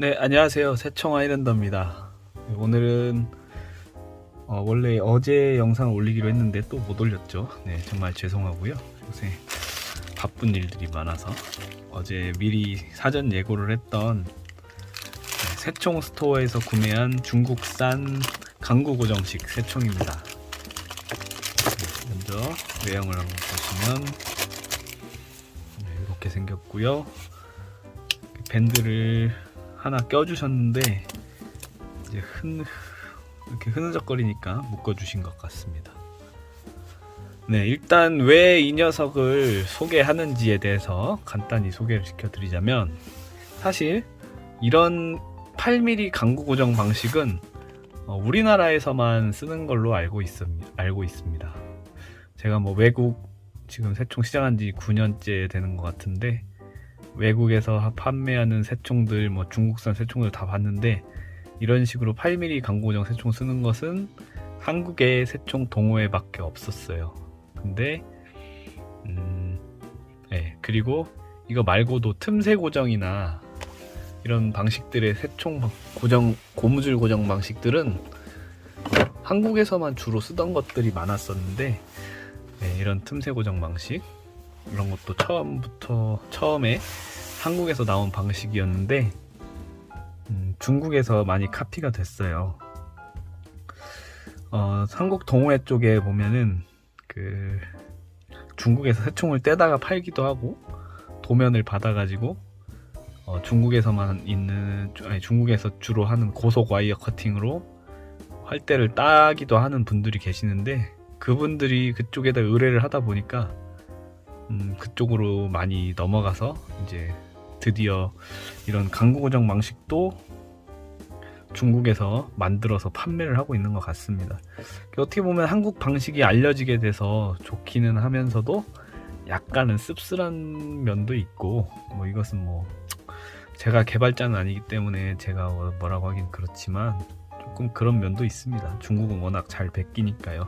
네, 안녕하세요. 새청 아이랜더입니다. 네, 오늘은 어, 원래 어제 영상을 올리기로 했는데 또 못 올렸죠. 네, 정말 죄송하고요. 요새 바쁜 일들이 많아서 어제 미리 사전 예고를 했던 네, 새총 스토어에서 구매한 중국산 강구 고정식 새총입니다. 네, 먼저 외형을 한번 보시면 네, 이렇게 생겼고요. 밴드를 하나 껴주셨는데 이제 흔 이렇게 흐느적거리니까 묶어주신 것 같습니다. 네, 일단 왜 이 녀석을 소개하는지에 대해서 간단히 소개를 시켜드리자면 사실 이런 8mm 강구 고정 방식은 어, 우리나라에서만 쓰는 걸로 알고 있습니다. 알고 있습니다. 제가 뭐 외국 지금 새총 시작한 지 9년째 되는 것 같은데 외국에서 판매하는 새총들, 뭐 중국산 새총들 다 봤는데 이런 식으로 8mm 강고정 새총 쓰는 것은 한국의 새총 동호회밖에 없었어요. 근데 음, 네, 그리고 이거 말고도 틈새 고정이나 이런 방식들의 새총 고정 고무줄 고정 방식들은 한국에서만 주로 쓰던 것들이 많았었는데 네, 이런 틈새 고정 방식 이런 것도 처음부터 처음에 한국에서 나온 방식이었는데 음, 중국에서 많이 카피가 됐어요. 어, 한국 동호회 쪽에 보면은 그 중국에서 새총을 떼다가 팔기도 하고 도면을 받아가지고 어, 중국에서만 있는 아니 중국에서 주로 하는 고속 와이어 커팅으로 활대를 따기도 하는 분들이 계시는데 그분들이 그쪽에다 의뢰를 하다 보니까 음, 그쪽으로 많이 넘어가서 이제 드디어 이런 강구 고정 방식도 중국에서 만들어서 판매를 하고 있는 것 같습니다. 어떻게 보면 한국 방식이 알려지게 돼서 좋기는 하면서도 약간은 씁쓸한 면도 있고 뭐 이것은 뭐 제가 개발자는 아니기 때문에 제가 뭐라고 하긴 그렇지만 조금 그런 면도 있습니다. 중국은 워낙 잘 베끼니까요.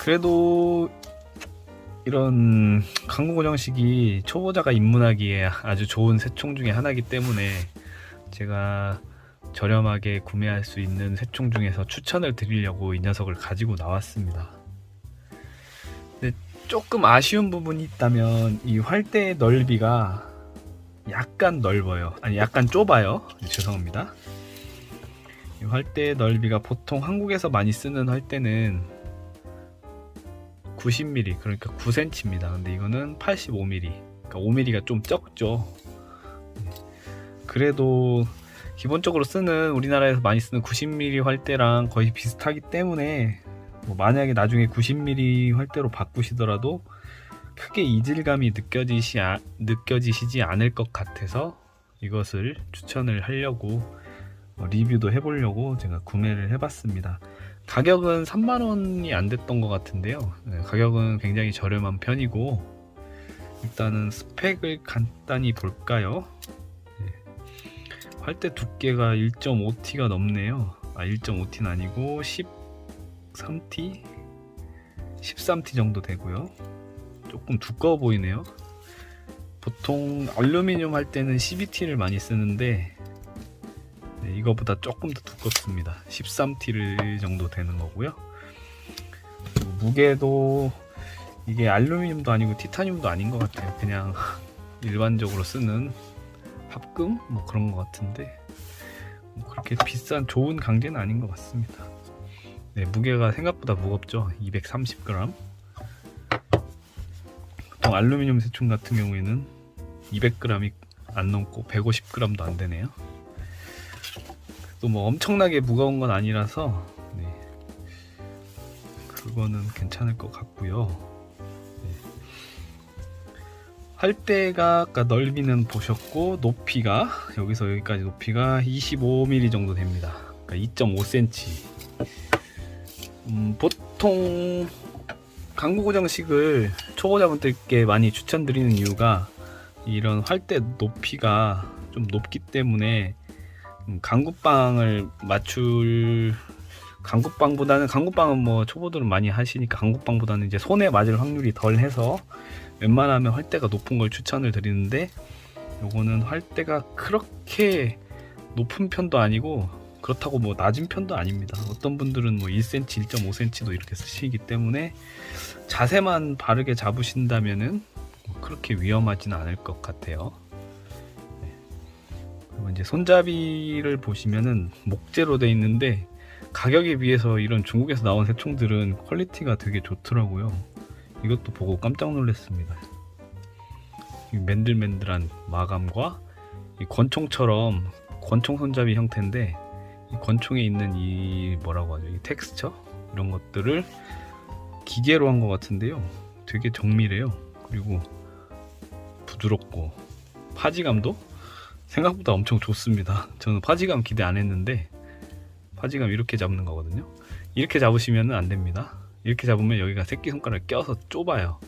그래도 이런 강구 고정식이 초보자가 입문하기에 아주 좋은 새총 중에 하나이기 때문에 제가 저렴하게 구매할 수 있는 새총 중에서 추천을 드리려고 이 녀석을 가지고 나왔습니다. 근데 조금 아쉬운 부분이 있다면 이 활대의 넓이가 약간 넓어요. 아니 약간 좁아요. 죄송합니다. 이 활대의 넓이가 보통 한국에서 많이 쓰는 활대는 90mm 그러니까 9cm입니다. 근데 이거는 85mm 그러니까 5mm가 좀 적죠. 그래도 기본적으로 쓰는 우리나라에서 많이 쓰는 90mm 활대랑 거의 비슷하기 때문에 뭐 만약에 나중에 90mm 활대로 바꾸시더라도 크게 이질감이 느껴지시, 아, 느껴지시지 않을 것 같아서 이것을 추천을 하려고 어, 리뷰도 해보려고 제가 구매를 해봤습니다. 가격은 3만원이 안 됐던 것 같은데요. 네, 가격은 굉장히 저렴한 편이고 일단은 스펙을 간단히 볼까요? 네. 활대 두께가 1.5T가 넘네요. 아 1.5T는 아니고 13T? 13T 정도 되고요. 조금 두꺼워 보이네요. 보통 알루미늄 할 때는 12T를 많이 쓰는데 네, 이거보다 조금 더 두껍습니다. 13T 정도 되는 거고요. 무게도 이게 알루미늄도 아니고 티타늄도 아닌 것 같아요. 그냥 일반적으로 쓰는 합금 뭐 그런 것 같은데 뭐 그렇게 비싼 좋은 강제는 아닌 것 같습니다. 네, 무게가 생각보다 무겁죠. 230g. 보통 알루미늄 세충 같은 경우에는 200g이 안 넘고 150g도 안 되네요. 또 뭐 엄청나게 무거운 건 아니라서 네. 그거는 괜찮을 것 같고요. 네. 할 때가 아까 넓이는 보셨고 높이가 여기서 여기까지 높이가 25mm 정도 됩니다. 그러니까 2.5cm. 음, 보통 강구 고정식을 초보자분들께 많이 추천드리는 이유가 이런 활대 높이가 좀 높기 때문에 음, 강구빵을 맞출 강구빵보다는 강구빵은 뭐 초보들은 많이 하시니까 강구빵보다는 이제 손에 맞을 확률이 덜 해서 웬만하면 활대가 높은 걸 추천을 드리는데 요거는 활대가 그렇게 높은 편도 아니고 그렇다고 뭐 낮은 편도 아닙니다. 어떤 분들은 뭐 1cm, 1.5cm도 이렇게 쓰시기 때문에 자세만 바르게 잡으신다면은 뭐 그렇게 위험하지는 않을 것 같아요. 이제 손잡이를 보시면은 목재로 돼 있는데 가격에 비해서 이런 중국에서 나온 새총들은 퀄리티가 되게 좋더라고요. 이것도 보고 깜짝 놀랐습니다. 이 맨들맨들한 마감과 이 권총처럼 권총 손잡이 형태인데 이 권총에 있는 이 뭐라고 하죠? 이 텍스처 이런 것들을 기계로 한 것 같은데요. 되게 정밀해요. 그리고 부드럽고 파지감도 생각보다 엄청 좋습니다. 저는 파지감 기대 안 했는데 파지감 이렇게 잡는 거거든요. 이렇게 잡으시면 안 됩니다. 이렇게 잡으면 여기가 새끼 손가락 껴서 좁아요.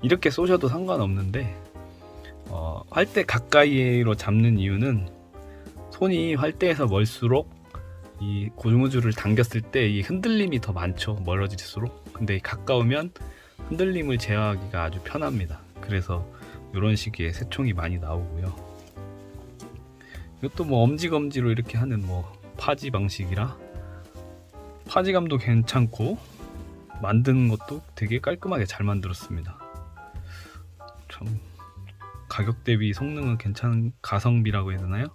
이렇게 쏘셔도 상관없는데 어, 활대 가까이로 잡는 이유는 손이 활대에서 멀수록 이 고무줄을 당겼을 때 이 흔들림이 더 많죠. 멀어질수록. 근데 가까우면 흔들림을 제어하기가 아주 편합니다. 그래서 이런 식의 새총이 많이 나오고요. 이것도 뭐 엄지검지로 이렇게 하는 뭐 파지 방식이라 파지감도 괜찮고 만드는 것도 되게 깔끔하게 잘 만들었습니다. 참 가격 대비 성능은 괜찮은 가성비라고 해야 되나요?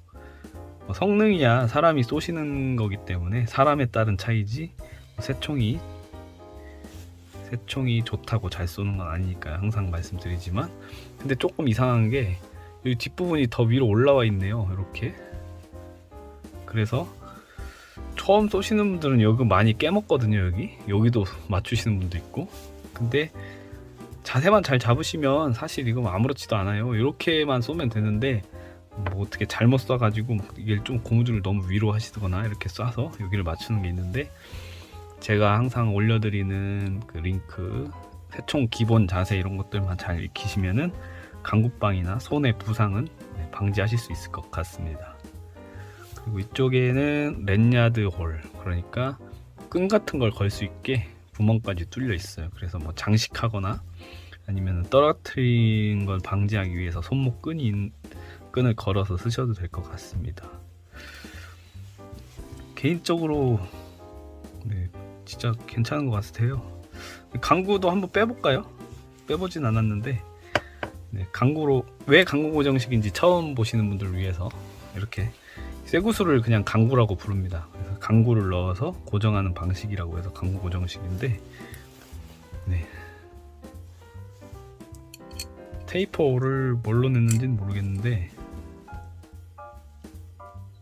뭐 성능이야 사람이 쏘시는 거기 때문에 사람에 따른 차이지 새총이 새총이 좋다고 잘 쏘는 건 아니니까요. 항상 말씀드리지만 근데 조금 이상한 게 여기 뒷부분이 더 위로 올라와 있네요. 이렇게 그래서 처음 쏘시는 분들은 여기 많이 깨먹거든요. 여기 여기도 맞추시는 분도 있고 근데 자세만 잘 잡으시면 사실 이거 아무렇지도 않아요. 이렇게만 쏘면 되는데 뭐 어떻게 잘못 쏴가지고 이게 좀 고무줄을 너무 위로 하시거나 이렇게 쏴서 여기를 맞추는 게 있는데 제가 항상 올려드리는 그 링크 새총 기본 자세 이런 것들만 잘 익히시면은 강국방이나 손의 부상은 네, 방지하실 수 있을 것 같습니다. 그리고 이쪽에는 랜야드 홀 그러니까 끈 같은 걸 걸 수 있게 구멍까지 뚫려 있어요. 그래서 뭐 장식하거나 아니면 떨어뜨린 걸 방지하기 위해서 손목 끈이 있- 끈을 걸어서 쓰셔도 될 것 같습니다. 개인적으로 네, 진짜 괜찮은 것 같아요. 강구도 한번 빼볼까요? 빼보진 않았는데 네, 강구로 왜 강구 고정식인지 처음 보시는 분들을 위해서 이렇게 쇠구슬을 그냥 강구라고 부릅니다. 그래서 강구를 넣어서 고정하는 방식이라고 해서 강구 고정식인데 네. 테이퍼를 뭘로 냈는지는 모르겠는데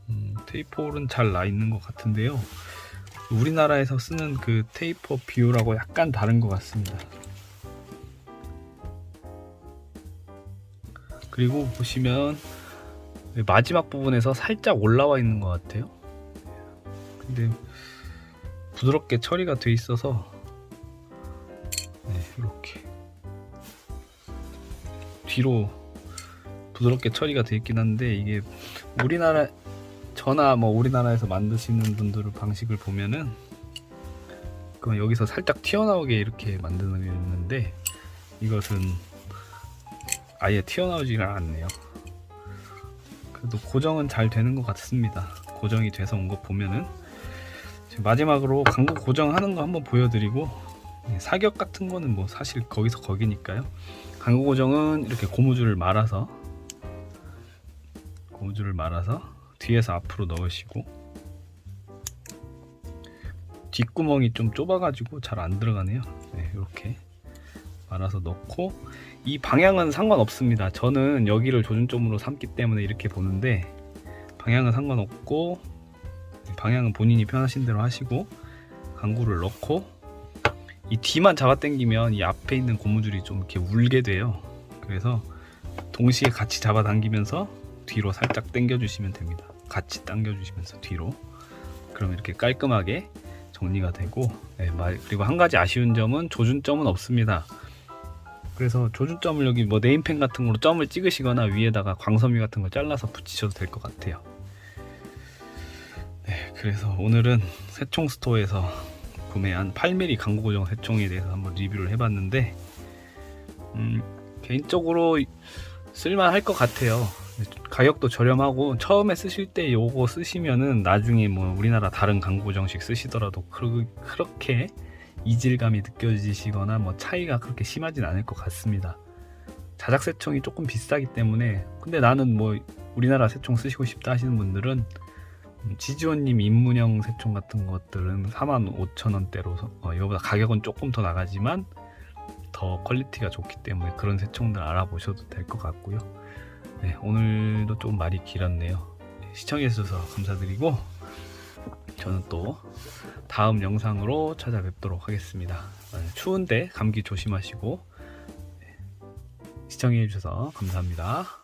음, 테이퍼홀은 잘 나 있는 것 같은데요. 우리나라에서 쓰는 그 테이퍼 비율하고 약간 다른 것 같습니다. 그리고 보시면 마지막 부분에서 살짝 올라와 있는 것 같아요. 근데 부드럽게 처리가 돼 있어서 네, 이렇게 뒤로 부드럽게 처리가 돼 있긴 한데 이게 우리나라 저나 뭐 우리나라에서 만드시는 분들의 방식을 보면은 그 여기서 살짝 튀어나오게 이렇게 만드는 게 있는데 이것은 아예 튀어나오지가 않네요. 그래도 고정은 잘 되는 것 같습니다. 고정이 돼서 온 거 보면은 마지막으로 강구 고정하는 거 한번 보여드리고 네, 사격 같은 거는 뭐 사실 거기서 거기니까요. 강구 고정은 이렇게 고무줄을 말아서 고무줄을 말아서 뒤에서 앞으로 넣으시고 뒷구멍이 좀 좁아가지고 잘 안 들어가네요. 네, 이렇게 말아서 넣고 이 방향은 상관없습니다. 저는 여기를 조준점으로 삼기 때문에 이렇게 보는데 방향은 상관없고 방향은 본인이 편하신 대로 하시고 강구를 넣고 이 뒤만 잡아당기면 이 앞에 있는 고무줄이 좀 이렇게 울게 돼요. 그래서 동시에 같이 잡아당기면서 뒤로 살짝 당겨주시면 됩니다. 같이 당겨주시면서 뒤로. 그럼 이렇게 깔끔하게 정리가 되고 네, 마- 그리고 한 가지 아쉬운 점은 조준점은 없습니다. 그래서 조준점을 여기 뭐 네임펜 같은 걸로 점을 찍으시거나 위에다가 광섬유 같은 걸 잘라서 붙이셔도 될 것 같아요. 네, 그래서 오늘은 새총 스토어에서 구매한 8mm 강구 고정 새총에 대해서 한번 리뷰를 해봤는데 음, 개인적으로 쓸만할 것 같아요. 가격도 저렴하고 처음에 쓰실 때 요거 쓰시면은 나중에 뭐 우리나라 다른 강구 정식 쓰시더라도 그, 그렇게 이질감이 느껴지시거나 뭐 차이가 그렇게 심하진 않을 것 같습니다. 자작 새총이 조금 비싸기 때문에 근데 나는 뭐 우리나라 새총 쓰시고 싶다 하시는 분들은 음, 지지원님 입문형 새총 같은 것들은 45,000원대로 어, 이거보다 가격은 조금 더 나가지만 더 퀄리티가 좋기 때문에 그런 새총들 알아보셔도 될 것 같고요. 네, 오늘도 좀 말이 길었네요. 시청해주셔서 감사드리고 저는 또 다음 영상으로 찾아뵙도록 하겠습니다. 네, 추운데 감기 조심하시고 네, 시청해주셔서 감사합니다.